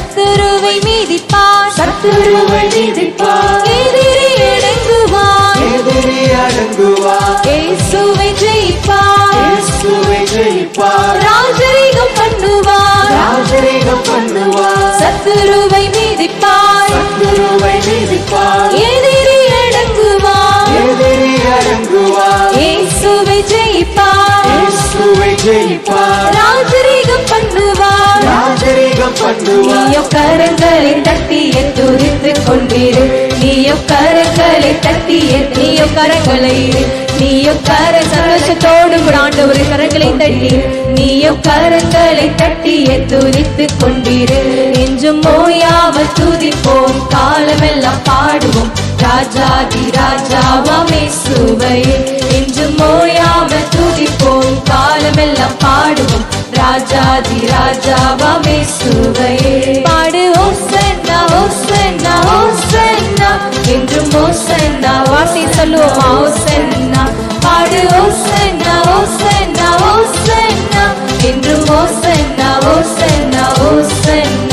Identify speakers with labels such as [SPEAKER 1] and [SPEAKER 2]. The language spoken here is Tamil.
[SPEAKER 1] சத்துருவை மீதிப்பார்.
[SPEAKER 2] சத்துருவை நீதிப்பார்
[SPEAKER 1] எதிரி அடங்குவார்.
[SPEAKER 2] எதிரி அடங்குவார்.
[SPEAKER 1] இயேசுவை ஜெயிப்பார்.
[SPEAKER 2] இயேசுவை ஜெயிப்பார்.
[SPEAKER 1] ராஜரீகம் பண்ணுவார்.
[SPEAKER 2] ராஜரீகம் பண்ணுவார்.
[SPEAKER 1] சத்துருவை மீதிப்பார்.
[SPEAKER 2] சத்துருவை நீதிப்பார்
[SPEAKER 1] எதிரி அடங்குவார்.
[SPEAKER 2] எதிரி அடங்குவார்.
[SPEAKER 1] இயேசுவை ஜெயிப்பார்.
[SPEAKER 2] இயேசுவை ஜெயிப்பார்.
[SPEAKER 1] ராஜரீகம் பண்ணுவார். நீயோ கரங்களை தட்டிய துரித்து கொண்டிரு நீயோ கரங்களை தட்டிய நீயோ கரங்களை நீயோ கர சந்தோஷத்தோடு கூட ஒரு கரங்களை தட்டி. நீயோ கரங்களை தட்டிய துரித்து கொண்டிரு என்றும் ஓயாமல் துதிப்போம். காலமெல்லாம் பாடுவோம். ராஜாதி ராஜாவாமே சுவை என்றும் ஓயாமல் துதிப்போம். காலமெல்லாம் பாடுவோம். ராஜாதி ராஜாவாமே சுவையே. பாடு ஓசன்னா ஓசன்னா ஓசன்னா. என்றும் ஓசன்னா வாசி சொல்லுவோமா? ஓசன்னா. பாடு ஓசன்னா ஓசன்னா ஓசன்னா. என்றும் ஓசன்னா ஓசன்னா ஓசன்னா.